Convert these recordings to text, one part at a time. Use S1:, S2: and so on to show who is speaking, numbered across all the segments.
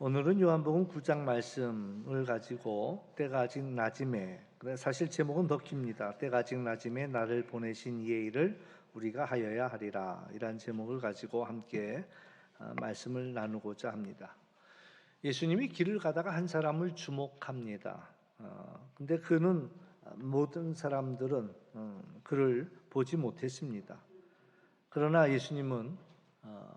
S1: 오늘은 요한복음 9장 말씀을 가지고 때가 아직 낮음에 사실 제목은 더 깁니다. 때가 아직 낮음에 나를 보내신 이의 일을 우리가 하여야 하리라 이란 제목을 가지고 함께 어, 말씀을 나누고자 합니다. 예수님이 길을 가다가 한 사람을 주목합니다. 어, 근데 그는 모든 사람들은 어, 그를 보지 못했습니다. 그러나 예수님은 어,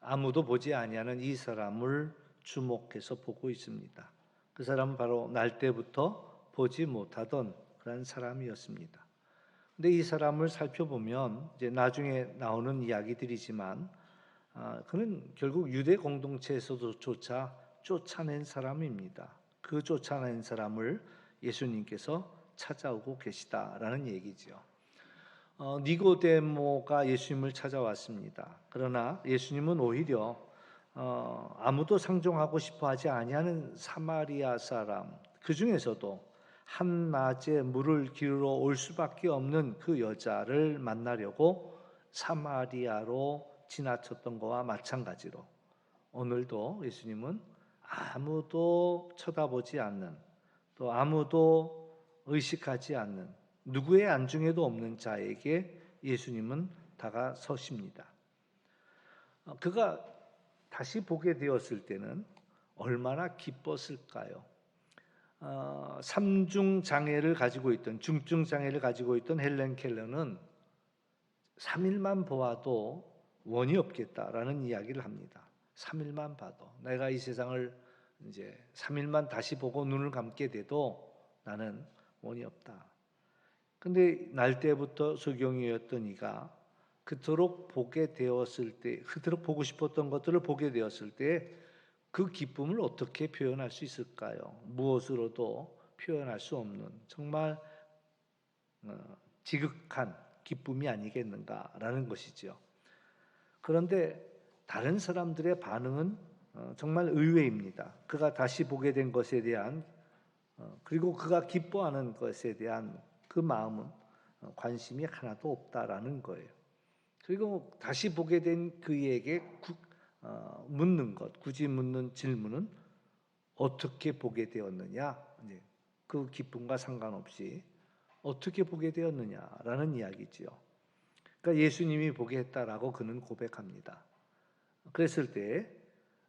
S1: 아무도 보지 아니하는 이 사람을 주목해서 보고 있습니다. 그 사람은 바로 날 때부터 보지 못하던 그런 사람이었습니다. 근데 이 사람을 살펴보면 이제 나중에 나오는 이야기들이지만 아, 그는 결국 유대 공동체에서도조차 쫓아낸 사람입니다. 그 쫓아낸 사람을 예수님께서 찾아오고 계시다라는 얘기죠. 어, 니고데모가 예수님을 찾아왔습니다. 그러나 예수님은 오히려 어, 아무도 상종하고 싶어 하지 아니하는 사마리아 사람 그 중에서도 한낮에 물을 기르러 올 수밖에 없는 그 여자를 만나려고 사마리아로 지나쳤던 것과 마찬가지로 오늘도 예수님은 아무도 쳐다보지 않는 또 아무도 의식하지 않는 누구의 안중에도 없는 자에게 예수님은 다가서십니다. 어, 그가 다시 보게 되었을 때는 얼마나 기뻤을까요? 어, 삼중 장애를 가지고 있던 중증 장애를 가지고 있던 헬렌 켈러는 3일만 보아도 원이 없겠다라는 이야기를 합니다. 3일만 봐도 내가 이 세상을 이제 3일만 다시 보고 눈을 감게 돼도 나는 원이 없다. 근데 날 때부터 소경이었던 이가 그토록 보게 되었을 때, 그토록 보고 싶었던 것들을 보게 되었을 때 그 기쁨을 어떻게 표현할 수 있을까요? 무엇으로도 표현할 수 없는 정말 어, 지극한 기쁨이 아니겠는가라는 것이죠. 그런데 다른 사람들의 반응은 어, 정말 의외입니다. 그가 다시 보게 된 것에 대한 어, 그리고 그가 기뻐하는 것에 대한 그 마음은 관심이 하나도 없다라는 거예요. 그리고 다시 보게 된 그에게 구, 어, 묻는 것, 굳이 묻는 질문은 어떻게 보게 되었느냐? 네, 그 기쁨과 상관없이 어떻게 보게 되었느냐라는 이야기지요. 그러니까 예수님이 보게 했다라고 그는 고백합니다. 그랬을 때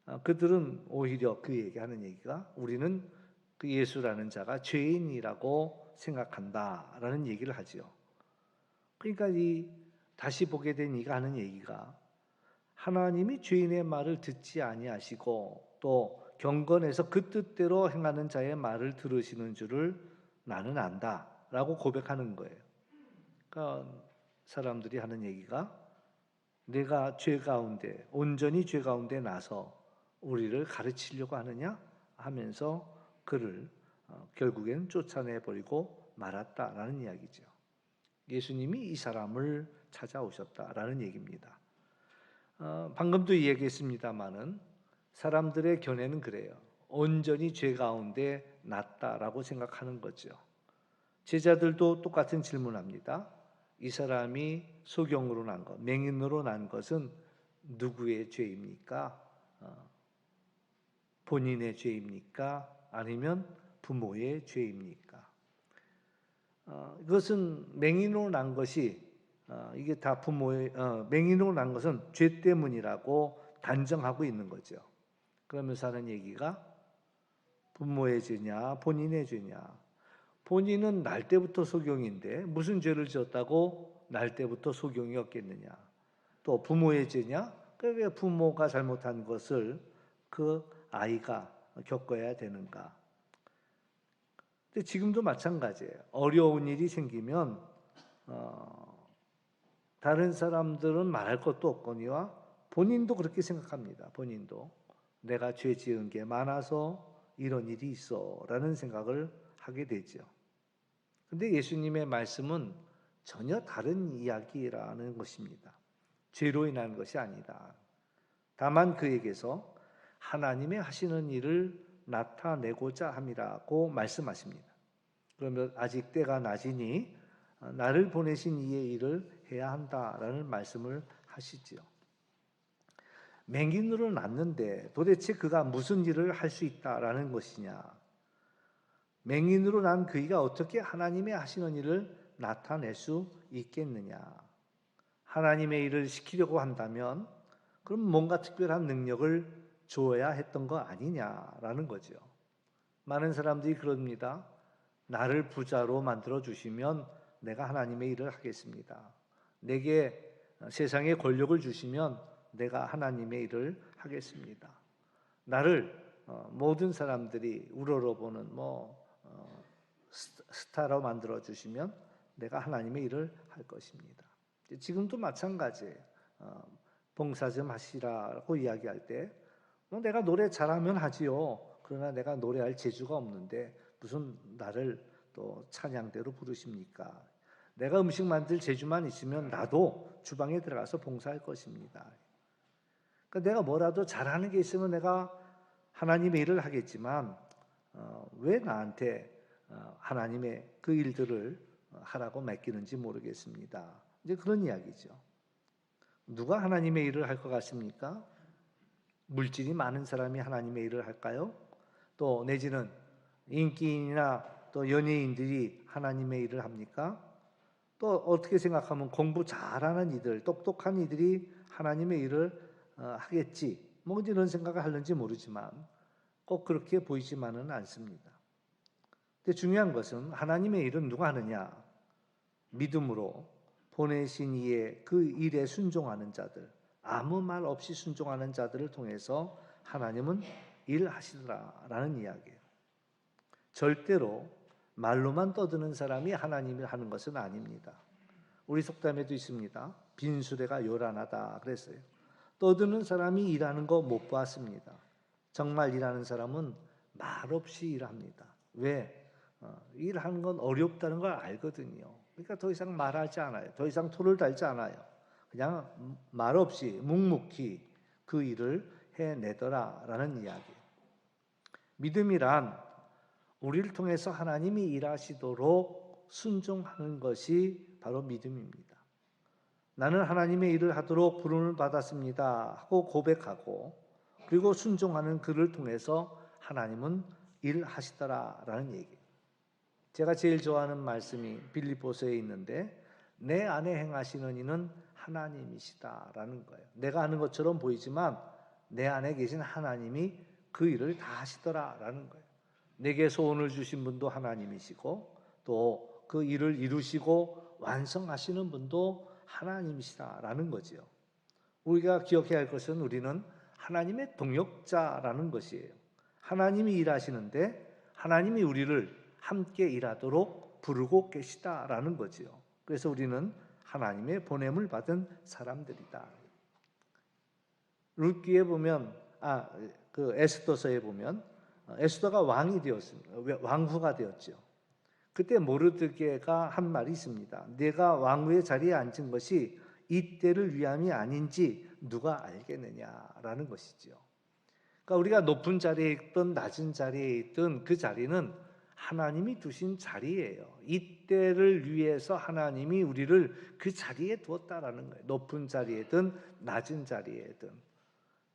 S1: 어, 그들은 오히려 그에게 하는 얘기가 우리는 그 예수라는 자가 죄인이라고 생각한다라는 얘기를 하지요. 그러니까 이 다시 보게 된 이가 하는 얘기가 하나님이 죄인의 말을 듣지 아니하시고 또 경건해서 그 뜻대로 행하는 자의 말을 들으시는 줄을 나는 안다라고 고백하는 거예요. 그러니까 사람들이 하는 얘기가 내가 죄 가운데 온전히 죄 가운데 나서 우리를 가르치려고 하느냐 하면서 그를 어, 결국엔 쫓아내 버리고 말았다라는 이야기죠. 예수님이 이 사람을 찾아오셨다라는 얘기입니다. 어, 방금도 이야기했습니다만은 사람들의 견해는 그래요. 온전히 죄 가운데 낫다라고 생각하는 거죠. 제자들도 똑같은 질문합니다. 이 사람이 소경으로 난 것, 맹인으로 난 것은 누구의 죄입니까? 어, 본인의 죄입니까? 아니면 부모의 죄입니까? 어, 이것은 맹인으로 난 것이 어, 이게 다 부모의 어, 맹인으로 난 것은 죄 때문이라고 단정하고 있는 거죠. 그러면서 하는 얘기가 부모의 죄냐 본인의 죄냐. 본인은 날 때부터 소경인데 무슨 죄를 지었다고 날 때부터 소경이었겠느냐. 또 부모의 죄냐? 왜 부모가 잘못한 것을 그 아이가 겪어야 되는가. 근데 지금도 마찬가지예요. 어려운 일이 생기면 어, 다른 사람들은 말할 것도 없거니와 본인도 그렇게 생각합니다. 본인도 내가 죄 지은 게 많아서 이런 일이 있어라는 생각을 하게 되죠. 근데 예수님의 말씀은 전혀 다른 이야기라는 것입니다. 죄로 인한 것이 아니다. 다만 그에게서 하나님의 하시는 일을 나타내고자 함이라고 말씀하십니다. 그러면 아직 때가 낮으니 나를 보내신 이의 일을 해야 한다라는 말씀을 하시지요. 맹인으로 났는데 도대체 그가 무슨 일을 할 수 있다라는 것이냐? 맹인으로 난 그이가 어떻게 하나님의 하시는 일을 나타낼 수 있겠느냐? 하나님의 일을 시키려고 한다면 그럼 뭔가 특별한 능력을 주어야 했던 거 아니냐라는 거죠. 많은 사람들이 그럽니다. 나를 부자로 만들어 주시면 내가 하나님의 일을 하겠습니다. 내게 세상의 권력을 주시면 내가 하나님의 일을 하겠습니다. 나를 어, 모든 사람들이 우러러보는 뭐 어, 스타로 만들어 주시면 내가 하나님의 일을 할 것입니다. 지금도 마찬가지예요. 어, 봉사 좀 하시라고 이야기할 때뭐 내가 노래 잘하면 하지요. 그러나 내가 노래할 재주가 없는데 무슨 나를 또 찬양대로 부르십니까? 내가 음식 만들 재주만 있으면 나도 주방에 들어가서 봉사할 것입니다. 그러니까 내가 뭐라도 잘하는 게 있으면 내가 하나님의 일을 하겠지만 어, 왜 나한테 어, 하나님의 그 일들을 하라고 맡기는지 모르겠습니다. 이제 그런 이야기죠. 누가 하나님의 일을 할 것 같습니까? 물질이 많은 사람이 하나님의 일을 할까요? 또 내지는 인기인이나 또 연예인들이 하나님의 일을 합니까? 또 어떻게 생각하면 공부 잘하는 이들, 똑똑한 이들이 하나님의 일을 어, 하겠지. 뭐 이런 생각을 하는지 모르지만 꼭 그렇게 보이지만은 않습니다. 근데 중요한 것은 하나님의 일은 누가 하느냐? 믿음으로 보내신 이의 그 일에 순종하는 자들, 아무 말 없이 순종하는 자들을 통해서 하나님은 일하시더라라는 이야기예요. 절대로 말로만 떠드는 사람이 하나님을 하는 것은 아닙니다. 우리 속담에도 있습니다. 빈수레가 요란하다 그랬어요. 떠드는 사람이 일하는 거 못 봤습니다. 정말 일하는 사람은 말 없이 일합니다. 왜? 어, 일하는 건 어렵다는 걸 알거든요. 그러니까 더 이상 말하지 않아요. 더 이상 토를 달지 않아요. 그냥 말 없이 묵묵히 그 일을 해내더라라는 이야기. 믿음이란 우리를 통해서 하나님이 일하시도록 순종하는 것이 바로 믿음입니다. 나는 하나님의 일을 하도록 부름을 받았습니다 하고 고백하고 그리고 순종하는 그를 통해서 하나님은 일하시더라라는 얘기. 제가 제일 좋아하는 말씀이 빌립보서에 있는데 내 안에 행하시는 이는 하나님이시다라는 거예요. 내가 하는 것처럼 보이지만 내 안에 계신 하나님이 그 일을 다 하시더라라는 거예요. 내게 소원을 주신 분도 하나님이시고 또 그 일을 이루시고 완성하시는 분도 하나님이시다라는 거지요. 우리가 기억해야 할 것은 우리는 하나님의 동역자라는 것이에요. 하나님이 일하시는데 하나님이 우리를 함께 일하도록 부르고 계시다라는 거지요. 그래서 우리는 하나님의 보냄을 받은 사람들이다. 룻기에 보면 아그 에스더서에 보면 에스더가 왕이 되었습니다. 왕후가 되었죠. 그때 모르드게가 한 말이 있습니다. 내가 왕후의 자리에 앉은 것이 이때를 위함이 아닌지 누가 알겠느냐라는 것이죠. 그러니까 우리가 높은 자리에 있든 낮은 자리에 있든 그 자리는 하나님이 두신 자리예요. 이때를 위해서 하나님이 우리를 그 자리에 두었다라는 거예요. 높은 자리에든 낮은 자리에든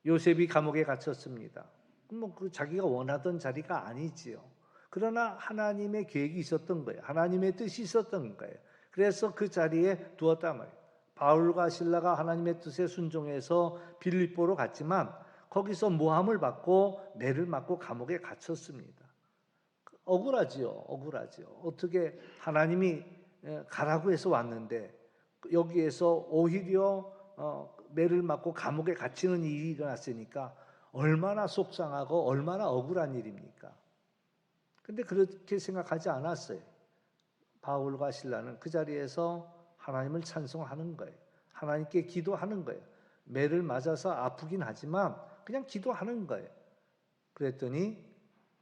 S1: 요셉이 감옥에 갇혔습니다. 뭐 그 자기가 원하던 자리가 아니지요. 그러나 하나님의 계획이 있었던 거예요. 하나님의 뜻이 있었던 거예요. 그래서 그 자리에 두었단 말이에요. 바울과 신라가 하나님의 뜻에 순종해서 빌립보로 갔지만 거기서 모함을 받고 매를 맞고 감옥에 갇혔습니다. 억울하지요. 억울하지요. 어떻게 하나님이 가라고 해서 왔는데 여기에서 오히려 어, 매를 맞고 감옥에 갇히는 일이 일어났으니까 얼마나 속상하고 얼마나 억울한 일입니까? 근데 그렇게 생각하지 않았어요. 바울과 신라는 그 자리에서 하나님을 찬송하는 거예요. 하나님께 기도하는 거예요. 매를 맞아서 아프긴 하지만 그냥 기도하는 거예요. 그랬더니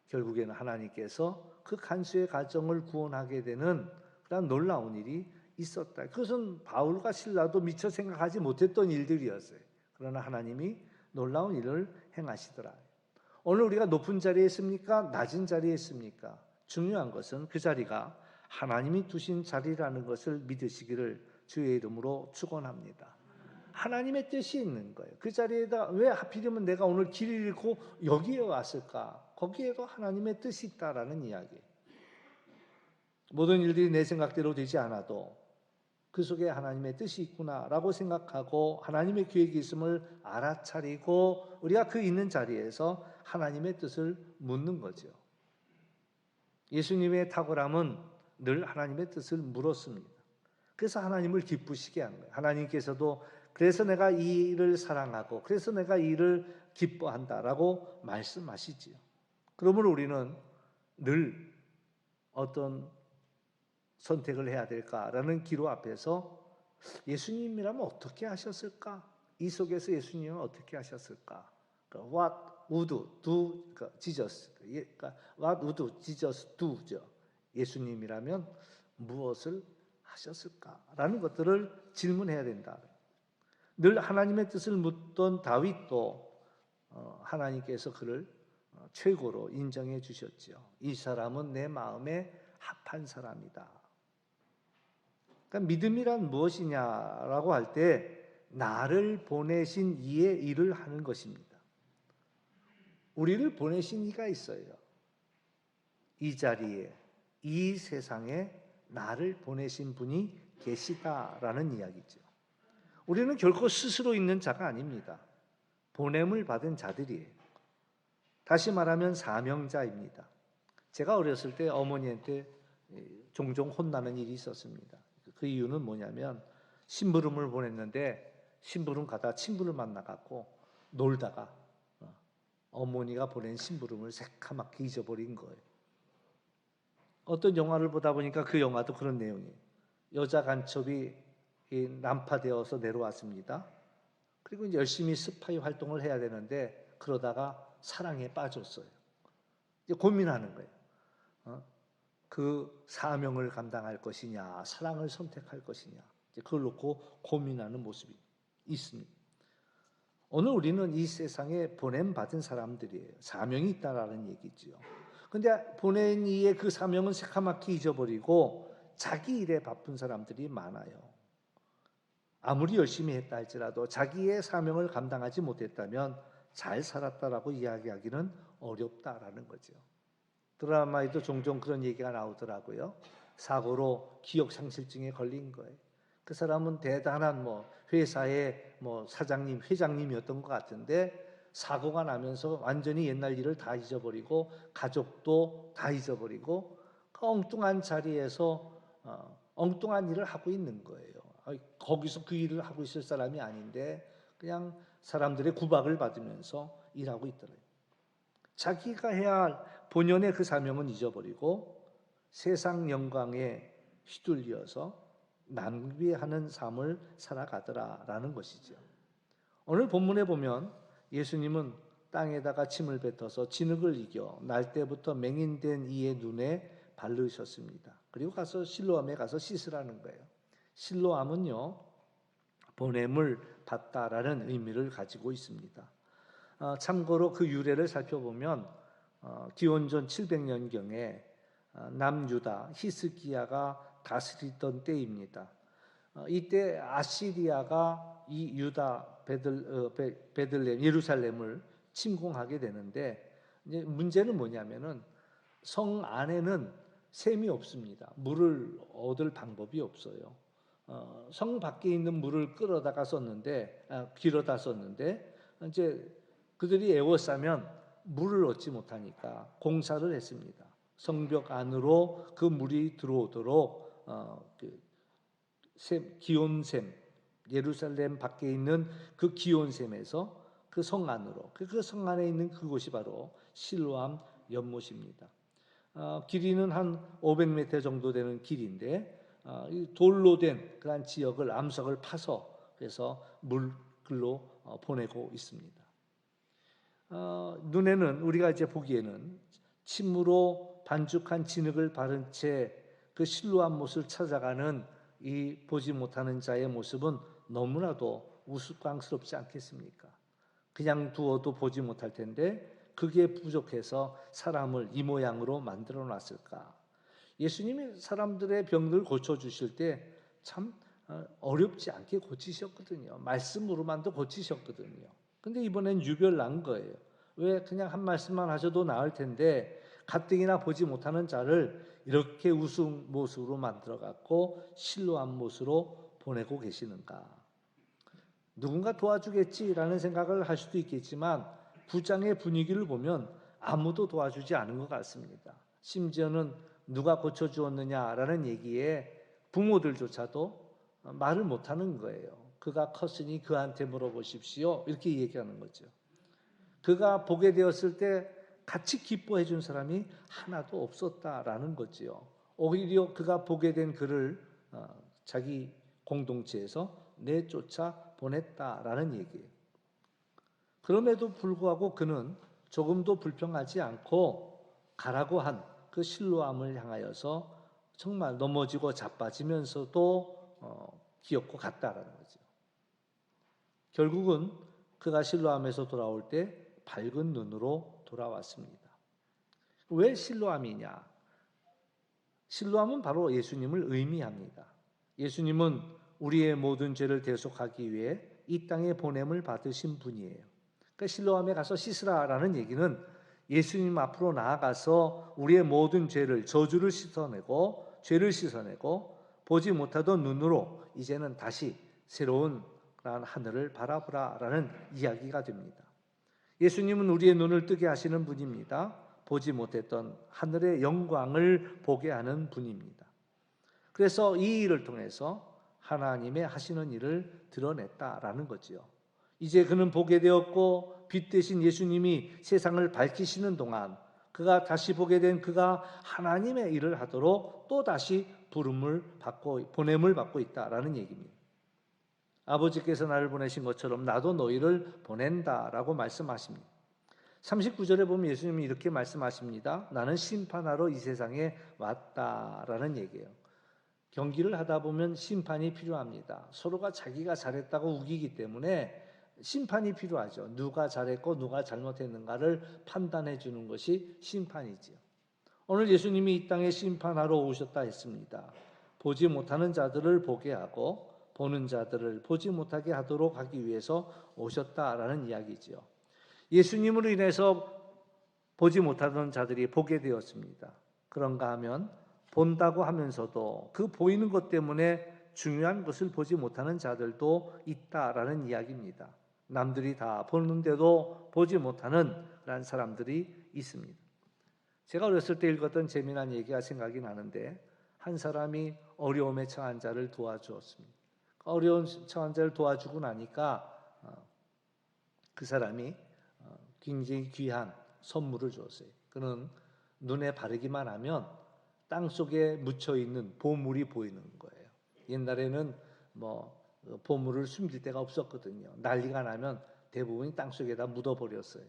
S1: 결국에는 하나님께서 그 간수의 가정을 구원하게 되는 그런 놀라운 일이 있었다. 그것은 바울과 신라도 미처 생각하지 못했던 일들이었어요. 그러나 하나님이 놀라운 일을 행하시더라. 오늘 우리가 높은 자리에 있습니까? 낮은 자리에 있습니까? 중요한 것은 그 자리가 하나님이 두신 자리라는 것을 믿으시기를 주의 이름으로 축원합니다. 하나님의 뜻이 있는 거예요. 그 자리에다 왜 하필이면 내가 오늘 길을 잃고 여기에 왔을까? 거기에도 하나님의 뜻이 있다라는 이야기. 모든 일들이 내 생각대로 되지 않아도 그 속에 하나님의 뜻이 있구나라고 생각하고 하나님의 계획이 있음을 알아차리고 우리가 그 있는 자리에서 하나님의 뜻을 묻는 거죠. 예수님의 탁월함은 늘 하나님의 뜻을 물었습니다. 그래서 하나님을 기쁘시게 한 거예요. 하나님께서도 그래서 내가 이 일을 사랑하고 그래서 내가 이 일을 기뻐한다라고 말씀하시지요. 그러므로 우리는 늘 어떤 선택을 해야 될까라는 기로 앞에서 예수님이라면 어떻게 하셨을까? 이 속에서 예수님은 어떻게 하셨을까? 그러니까 what would do 그러니까 Jesus 예, 그러니까 what would Jesus do죠. 예수님이라면 무엇을 하셨을까라는 것들을 질문해야 된다. 늘 하나님의 뜻을 묻던 다윗도 어, 하나님께서 그를 어, 최고로 인정해 주셨지요. 이 사람은 내 마음에 합한 사람이다. 그러니까 믿음이란 무엇이냐라고 할 때 나를 보내신 이의 일을 하는 것입니다. 우리를 보내신 이가 있어요. 이 자리에 이 세상에 나를 보내신 분이 계시다라는 이야기죠. 우리는 결코 스스로 있는 자가 아닙니다. 보냄을 받은 자들이에요. 다시 말하면 사명자입니다. 제가 어렸을 때 어머니한테 종종 혼나는 일이 있었습니다. 그 이유는 뭐냐면 심부름을 보냈는데 심부름 가다 친구를 만나갖고 놀다가 어, 어머니가 보낸 심부름을 새카맣게 잊어버린 거예요. 어떤 영화를 보다 보니까 그 영화도 그런 내용이에요. 여자 간첩이 난파되어서 내려왔습니다. 그리고 열심히 스파이 활동을 해야 되는데 그러다가 사랑에 빠졌어요. 이제 고민하는 거예요. 어? 그 사명을 감당할 것이냐, 사랑을 선택할 것이냐, 그걸 놓고 고민하는 모습이 있습니다. 오늘 우리는 이 세상에 보냄 받은 사람들이에요. 사명이 있다라는 얘기지요. 근데 보낸 이의 그 사명은 새카맣게 잊어버리고 자기 일에 바쁜 사람들이 많아요. 아무리 열심히 했다 할지라도 자기의 사명을 감당하지 못했다면 잘 살았다라고 이야기하기는 어렵다라는 거죠. 드라마에도 종종 그런 얘기가 나오더라고요. 사고로 기억 상실증에 걸린 거예요. 그 사람은 대단한 뭐 회사의 뭐 사장님, 회장님이었던 것 같은데 사고가 나면서 완전히 옛날 일을 다 잊어버리고 가족도 다 잊어버리고 그 엉뚱한 자리에서 어, 엉뚱한 일을 하고 있는 거예요. 거기서 그 일을 하고 있을 사람이 아닌데 그냥 사람들의 구박을 받으면서 일하고 있더래요. 자기가 해야 할 본연의 그 사명은 잊어버리고 세상 영광에 휘둘려서 낭비하는 삶을 살아가더라라는 것이죠. 오늘 본문에 보면 예수님은 땅에다가 침을 뱉어서 진흙을 이겨 날 때부터 맹인된 이의 눈에 바르셨습니다. 그리고 가서 실로암에 가서 씻으라는 거예요. 실로암은요 보냄을 받다라는 의미를 가지고 있습니다. 어, 참고로 그 유래를 살펴보면 어, 기원전 700년경에 어, 남유다 히스기야가 다스리던 때입니다. 어, 이때 아시리아가 이 유다 베들, 어, 베, 들렘 예루살렘을 침공하게 되는데 이제 문제는 뭐냐면은 성 안에는 샘이 없습니다. 물을 얻을 방법이 없어요. 어, 성 밖에 있는 물을 끌어다가 썼는데 아, 길어다 썼는데 이제 그들이 애워싸면 물을 얻지 못하니까 공사를 했습니다. 성벽 안으로 그 물이 들어오도록 어, 그 샘, 기온샘 예루살렘 밖에 있는 그 기온샘에서 그 성 안으로 그 성 안에 있는 그곳이 바로 실로암 연못입니다. 어, 길이는 한 500m 정도 되는 길인데 어, 돌로 된 그러한 지역을 암석을 파서 그래서 물글로 어, 보내고 있습니다. 어, 눈에는 우리가 이제 보기에는 침으로 반죽한 진흙을 바른 채 그 실로한 못을 찾아가는 이 보지 못하는 자의 모습은 너무나도 우스꽝스럽지 않겠습니까? 그냥 두어도 보지 못할 텐데 그게 부족해서 사람을 이 모양으로 만들어 놨을까? 예수님이 사람들의 병들 고쳐 주실 때참 어, 어렵지 않게 고치셨거든요. 말씀으로만도 고치셨거든요. 근데 이번엔 유별 난 거예요. 왜 그냥 한 말씀만 하셔도 나을 텐데 가뜩이나 보지 못하는 자를 이렇게 우스운 모습으로 만들어 갖고 실로한 모습으로 보내고 계시는가? 누군가 도와주겠지라는 생각을 할 수도 있겠지만 구장의 분위기를 보면 아무도 도와주지 않은 것 같습니다. 심지어는 누가 고쳐주었느냐라는 얘기에 부모들조차도 말을 못하는 거예요. 그가 컸으니 그한테 물어보십시오. 이렇게 얘기하는 거죠. 그가 보게 되었을 때 같이 기뻐해 준 사람이 하나도 없었다라는 거지요. 오히려 그가 보게 된 그를 어, 자기 공동체에서 내쫓아 보냈다라는 얘기예요. 그럼에도 불구하고 그는 조금도 불평하지 않고 가라고 한 그 실로암을 향하여서 정말 넘어지고 자빠지면서도 어, 기었고 갔다라는 거죠. 결국은 그가 실로암에서 돌아올 때 밝은 눈으로 돌아왔습니다. 왜 실로암이냐? 실로암은 바로 예수님을 의미합니다. 예수님은 우리의 모든 죄를 대속하기 위해 이 땅에 보냄을 받으신 분이에요. 그러니까 실로암에 가서 씻으라라는 얘기는 예수님 앞으로 나아가서 우리의 모든 죄를 저주를 씻어내고 죄를 씻어내고 보지 못하던 눈으로 이제는 다시 새로운 하늘을 바라보라 라는 이야기가 됩니다. 예수님은 우리의 눈을 뜨게 하시는 분입니다. 보지 못했던 하늘의 영광을 보게 하는 분입니다. 그래서 이 일을 통해서 하나님의 하시는 일을 드러냈다라는 거지요. 이제 그는 보게 되었고 빛 대신 예수님이 세상을 밝히시는 동안 그가 다시 보게 된 그가 하나님의 일을 하도록 또 다시 부름을 받고 보냄을 받고 있다라는 얘기입니다. 아버지께서 나를 보내신 것처럼 나도 너희를 보낸다라고 말씀하십니다. 39절에 보면 예수님이 이렇게 말씀하십니다. 나는 심판하러 이 세상에 왔다라는 얘기예요. 경기를 하다 보면 심판이 필요합니다. 서로가 자기가 잘했다고 우기기 때문에 심판이 필요하죠. 누가 잘했고 누가 잘못했는가를 판단해 주는 것이 심판이지요. 오늘 예수님이 이 땅에 심판하러 오셨다 했습니다. 보지 못하는 자들을 보게 하고 보는 자들을 보지 못하게 하도록 하기 위해서 오셨다라는 이야기지요. 예수님으로 인해서 보지 못하던 자들이 보게 되었습니다. 그런가 하면 본다고 하면서도 그 보이는 것 때문에 중요한 것을 보지 못하는 자들도 있다라는 이야기입니다. 남들이 다 보는데도 보지 못하는 그런 사람들이 있습니다. 제가 어렸을 때 읽었던 재미난 얘기가 생각이 나는데 한 사람이 어려움에 처한 자를 도와주었습니다. 어려운 처한 자를 도와주고 나니까 어, 그 사람이 어, 굉장히 귀한 선물을 줬어요. 그는 눈에 바르기만 하면 땅 속에 묻혀 있는 보물이 보이는 거예요. 옛날에는 뭐 어, 보물을 숨길 데가 없었거든요. 난리가 나면 대부분이 땅 속에다 묻어버렸어요.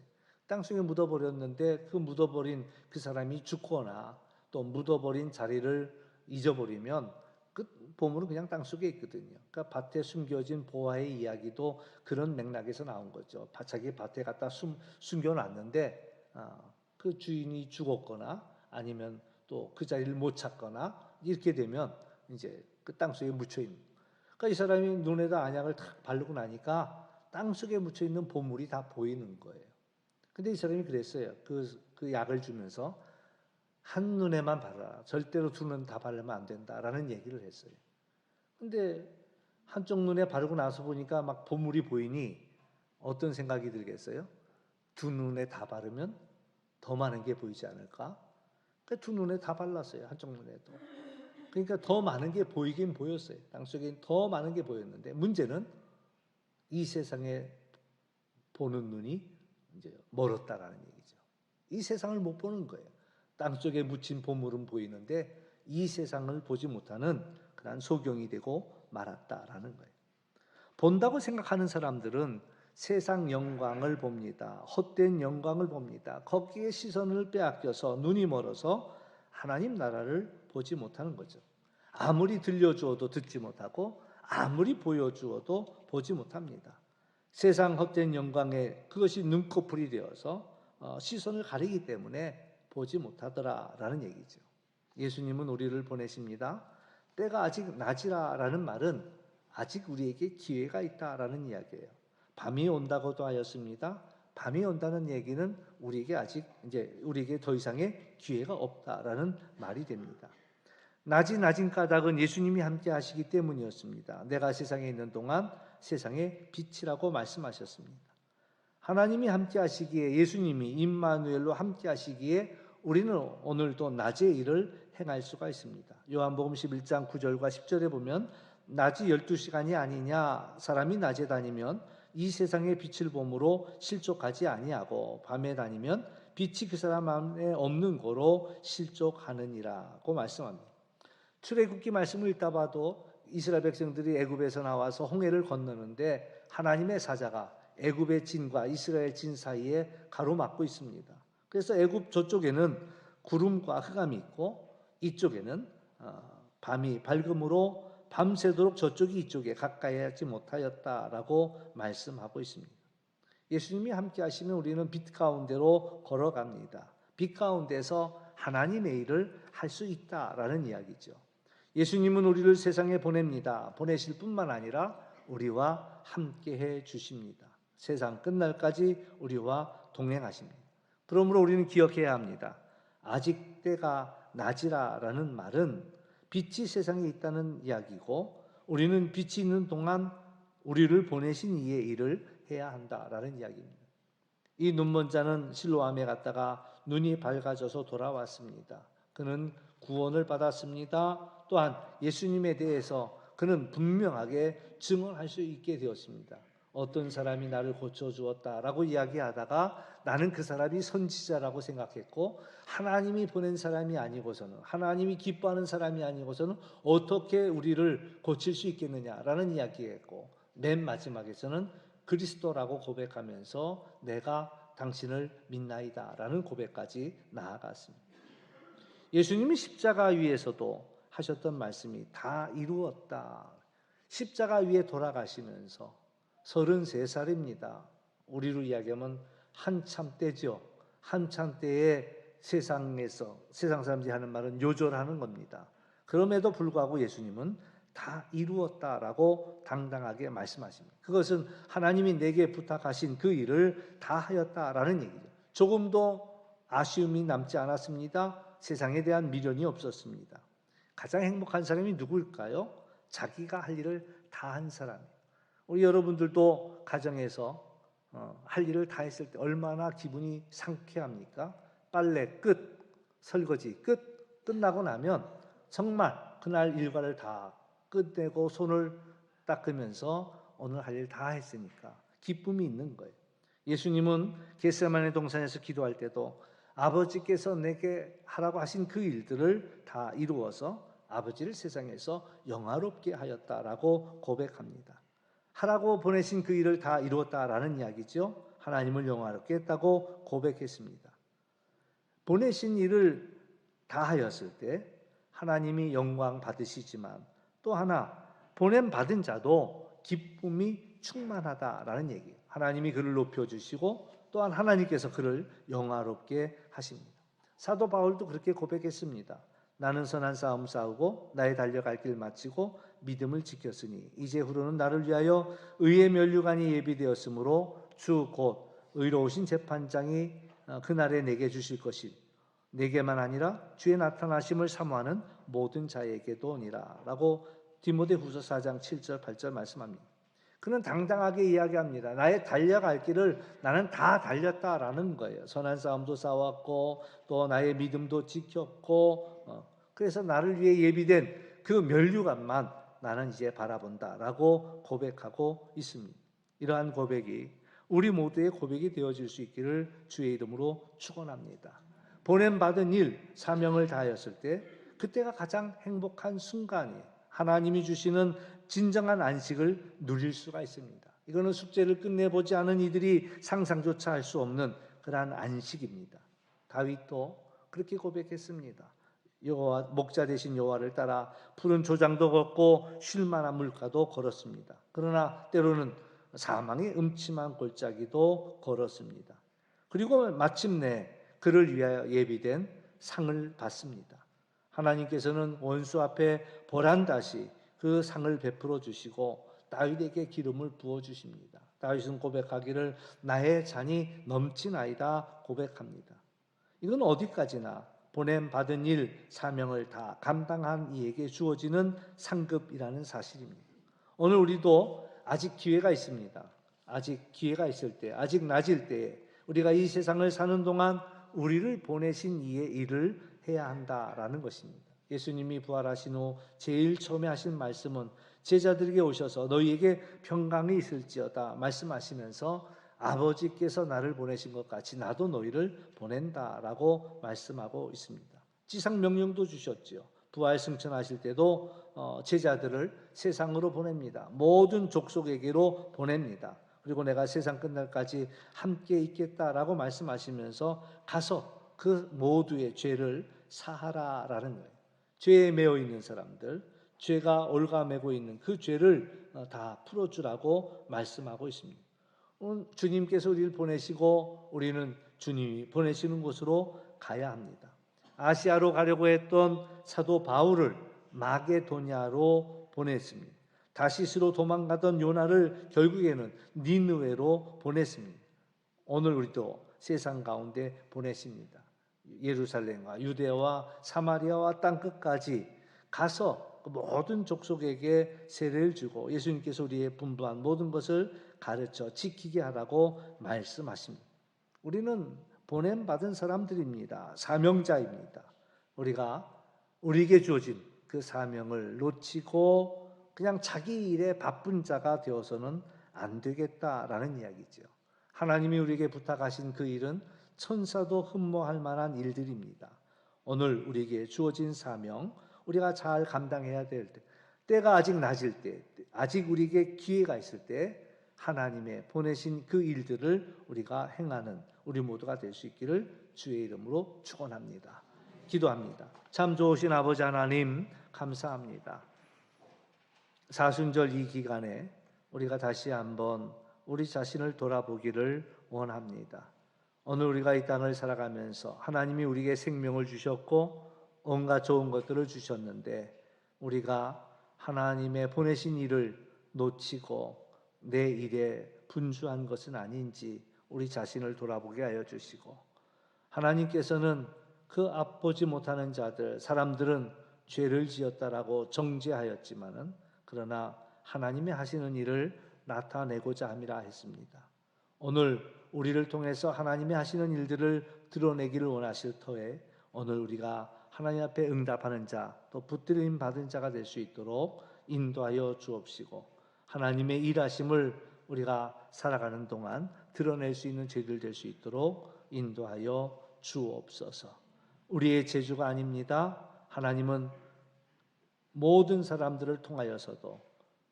S1: 땅 속에 묻어버렸는데 그 묻어버린 그 사람이 죽거나 또 묻어버린 자리를 잊어버리면 그 보물은 그냥 땅 속에 있거든요. 그러니까 밭에 숨겨진 보화의 이야기도 그런 맥락에서 나온 거죠. 자기 밭에 갖다 숨, 숨겨놨는데 어, 그 주인이 죽었거나 아니면 또 그 자리를 못 찾거나 이렇게 되면 이제 그 땅 속에 묻혀 있는. 그러니까 이 사람이 눈에다 안약을 탁 바르고 나니까 땅 속에 묻혀 있는 보물이 다 보이는 거예요. 근데 이 사람이 그랬어요. 그, 그 약을 주면서 한 눈에만 바라. 절대로 두 눈 다 바르면 안 된다라는 얘기를 했어요. 근데 한쪽 눈에 바르고 나서 보니까 막 보물이 보이니 어떤 생각이 들겠어요? 두 눈에 다 바르면 더 많은 게 보이지 않을까? 그러니까 두 눈에 다 발랐어요. 한쪽 눈에도. 그러니까 더 많은 게 보이긴 보였어요. 땅속에 더 많은 게 보였는데 문제는 이 세상에 보는 눈이 이제 멀었다라는 얘기죠. 이 세상을 못 보는 거예요. 땅속에 묻힌 보물은 보이는데 이 세상을 보지 못하는 그러한 소경이 되고 말았다라는 거예요. 본다고 생각하는 사람들은 세상 영광을 봅니다. 헛된 영광을 봅니다. 거기에 시선을 빼앗겨서 눈이 멀어서 하나님 나라를 보지 못하는 거죠. 아무리 들려주어도 듣지 못하고 아무리 보여주어도 보지 못합니다. 세상 헛된 영광에 그것이 눈꺼풀이 되어서 어, 시선을 가리기 때문에 보지 못하더라라는 얘기죠. 예수님은 우리를 보내십니다. 때가 아직 낮이라라는 말은 아직 우리에게 기회가 있다라는 이야기예요. 밤이 온다고도 하였습니다. 밤이 온다는 얘기는 우리에게 아직 이제 우리에게 더 이상의 기회가 없다라는 말이 됩니다. 낮이 낮은 까닭은 예수님이 함께 하시기 때문이었습니다. 내가 세상에 있는 동안 세상의 빛이라고 말씀하셨습니다. 하나님이 함께 하시기에 예수님이 임마누엘로 함께 하시기에 우리는 오늘도 낮의 일을 행할 수가 있습니다. 요한복음 11장 9절과 10절에 보면 낮이 12시간이 아니냐 사람이 낮에 다니면 이 세상의 빛을 보므로 실족하지 아니하고 밤에 다니면 빛이 그 사람 안에 없는 거로 실족하느니라고 말씀합니다. 출애굽기 말씀을 읽다 봐도 이스라엘 백성들이 애굽에서 나와서 홍해를 건너는데 하나님의 사자가 애굽의 진과 이스라엘 진 사이에 가로막고 있습니다. 그래서 애굽 저쪽에는 구름과 흑암이 있고 이쪽에는 어, 밤이 밝음으로 밤새도록 저쪽이 이쪽에 가까이 하지 못하였다라고 말씀하고 있습니다. 예수님이 함께 하시면 우리는 빛 가운데로 걸어갑니다. 빛 가운데서 하나님의 일을 할 수 있다라는 이야기죠. 예수님은 우리를 세상에 보냅니다. 보내실 뿐만 아니라 우리와 함께 해 주십니다. 세상 끝날까지 우리와 동행하십니다. 그러므로 우리는 기억해야 합니다. 아직 때가 낮이라라는 말은 빛이 세상에 있다는 이야기고 우리는 빛이 있는 동안 우리를 보내신 이의 일을 해야 한다라는 이야기입니다. 이 눈먼 자는 실로암에 갔다가 눈이 밝아져서 돌아왔습니다. 그는 구원을 받았습니다. 또한 예수님에 대해서 그는 분명하게 증언할 수 있게 되었습니다. 어떤 사람이 나를 고쳐주었다라고 이야기하다가 나는 그 사람이 선지자라고 생각했고 하나님이 보낸 사람이 아니고서는 하나님이 기뻐하는 사람이 아니고서는 어떻게 우리를 고칠 수 있겠느냐라는 이야기했고 맨 마지막에서는 그리스도라고 고백하면서 내가 당신을 믿나이다라는 고백까지 나아갔습니다. 예수님이 십자가 위에서도 하셨던 말씀이 다 이루었다. 십자가 위에 돌아가시면서 33살입니다. 우리로 이야기하면 한참 때죠. 한참 때에 세상에서 세상 사람들이 하는 말은 요절하는 겁니다. 그럼에도 불구하고 예수님은 다 이루었다라고 당당하게 말씀하십니다. 그것은 하나님이 내게 부탁하신 그 일을 다 하였다라는 얘기죠. 조금도 아쉬움이 남지 않았습니다. 세상에 대한 미련이 없었습니다. 가장 행복한 사람이 누구일까요? 자기가 할 일을 다 한 사람. 우리 여러분들도 가정에서 어, 할 일을 다 했을 때 얼마나 기분이 상쾌합니까? 빨래 끝, 설거지 끝, 끝나고 나면 정말 그날 일과를 다 끝내고 손을 닦으면서 오늘 할 일 다 했으니까 기쁨이 있는 거예요. 예수님은 겟세마네 동산에서 기도할 때도 아버지께서 내게 하라고 하신 그 일들을 다 이루어서 아버지를 세상에서 영화롭게 하였다라고 고백합니다. 하라고 보내신 그 일을 다 이루었다라는 이야기죠. 하나님을 영화롭게 했다고 고백했습니다. 보내신 일을 다 하였을 때 하나님이 영광 받으시지만 또 하나 보냄 받은 자도 기쁨이 충만하다라는 얘기예요. 하나님이 그를 높여 주시고 또한 하나님께서 그를 영화롭게 하십니다. 사도 바울도 그렇게 고백했습니다. 나는 선한 싸움 싸우고 나의 달려갈 길 마치고 믿음을 지켰으니 이제 후로는 나를 위하여 의의 면류관이 예비되었으므로 주 곧 의로우신 재판장이 어, 그날에 내게 주실 것이 내게만 아니라 주의 나타나심을 사모하는 모든 자에게도니라 라고 디모데후서 4장 7절 8절 말씀합니다. 그는 당당하게 이야기합니다. 나의 달려갈 길을 나는 다 달렸다라는 거예요. 선한 싸움도 싸웠고 또 나의 믿음도 지켰고 어, 그래서 나를 위해 예비된 그 면류관만 나는 이제 바라본다라고 고백하고 있습니다. 이러한 고백이 우리 모두의 고백이 되어질 수 있기를 주의 이름으로 축원합니다. 보냄 받은 일 사명을 다하였을 때 그때가 가장 행복한 순간이에요. 하나님이 주시는 진정한 안식을 누릴 수가 있습니다. 이거는 숙제를 끝내보지 않은 이들이 상상조차 할 수 없는 그러한 안식입니다. 다윗도 그렇게 고백했습니다. 여호와 목자 되신 여호와를 따라 푸른 조장도 걷고 쉴만한 물가도 걸었습니다. 그러나 때로는 사망의 음침한 골짜기도 걸었습니다. 그리고 마침내 그를 위하여 예비된 상을 받습니다. 하나님께서는 원수 앞에 보란다시 그 상을 베풀어 주시고 다윗에게 기름을 부어 주십니다. 다윗은 고백하기를 나의 잔이 넘치나이다 고백합니다. 이건 어디까지나 보냄 받은 일 사명을 다 감당한 이에게 주어지는 상급이라는 사실입니다. 오늘 우리도 아직 기회가 있습니다. 아직 기회가 있을 때, 아직 낮을 때에 우리가 이 세상을 사는 동안 우리를 보내신 이의 일을 해야 한다라는 것입니다. 예수님이 부활하신 후 제일 처음에 하신 말씀은 제자들에게 오셔서 너희에게 평강이 있을지어다 말씀하시면서 아버지께서 나를 보내신 것 같이 나도 너희를 보낸다라고 말씀하고 있습니다. 지상 명령도 주셨지요. 부활 승천하실 때도 어, 제자들을 세상으로 보냅니다. 모든 족속에게로 보냅니다. 그리고 내가 세상 끝날까지 함께 있겠다라고 말씀하시면서 가서 그 모두의 죄를 사하라라는 거예요. 죄에 매여 있는 사람들, 죄가 올가매고 있는 그 죄를 어, 다 풀어주라고 말씀하고 있습니다. 오늘 주님께서 우리를 보내시고 우리는 주님이 보내시는 곳으로 가야 합니다. 아시아로 가려고 했던 사도 바울을 마게도냐로 보냈습니다. 다시스로 도망가던 요나를 결국에는 니느웨로 보냈습니다. 오늘 우리도 세상 가운데 보내십니다. 예루살렘과 유대와 사마리아와 땅 끝까지 가서 그 모든 족속에게 세례를 주고 예수님께서 우리의 분부한 모든 것을 가르쳐 지키게 하라고 말씀하십니다. 우리는 보냄 받은 사람들입니다. 사명자입니다. 우리가 우리에게 주어진 그 사명을 놓치고 그냥 자기 일에 바쁜 자가 되어서는 안 되겠다라는 이야기죠. 하나님이 우리에게 부탁하신 그 일은 천사도 흠모할 만한 일들입니다. 오늘 우리에게 주어진 사명, 우리가 잘 감당해야 될 때, 때가 아직 낮을 때, 아직 우리에게 기회가 있을 때, 하나님의 보내신 그 일들을 우리가 행하는 우리 모두가 될 수 있기를 주의 이름으로 축원합니다. 기도합니다. 참 좋으신 아버지 하나님 감사합니다. 사순절 이 기간에 우리가 다시 한번 우리 자신을 돌아보기를 원합니다. 오늘 우리가 이 땅을 살아가면서 하나님이 우리에게 생명을 주셨고 온갖 좋은 것들을 주셨는데 우리가 하나님의 보내신 일을 놓치고 내 일에 분주한 것은 아닌지 우리 자신을 돌아보게 하여 주시고 하나님께서는 그 앞보지 못하는 자들 사람들은 죄를 지었다라고 정죄하였지만은 그러나 하나님의 하시는 일을 나타내고자 함이라 했습니다. 오늘 우리를 통해서 하나님의 하시는 일들을 드러내기를 원하실 터에 오늘 우리가 하나님 앞에 응답하는 자, 또 붙들림 받은 자가 될 수 있도록 인도하여 주옵시고 하나님의 일하심을 우리가 살아가는 동안 드러낼 수 있는 죄들 될 수 있도록 인도하여 주옵소서. 우리의 재주가 아닙니다. 하나님은 모든 사람들을 통하여서도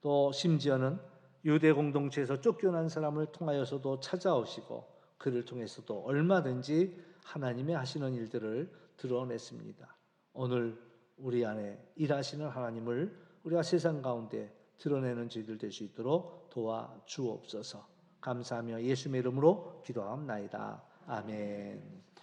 S1: 또 심지어는 유대 공동체에서 쫓겨난 사람을 통하여서도 찾아오시고 그를 통해서도 얼마든지 하나님의 하시는 일들을 드러냈습니다. 오늘 우리 안에 일하시는 하나님을 우리가 세상 가운데 드러내는 저희들 될 수 있도록 도와 주옵소서. 감사하며 예수의 이름으로 기도하옵나이다. 아멘.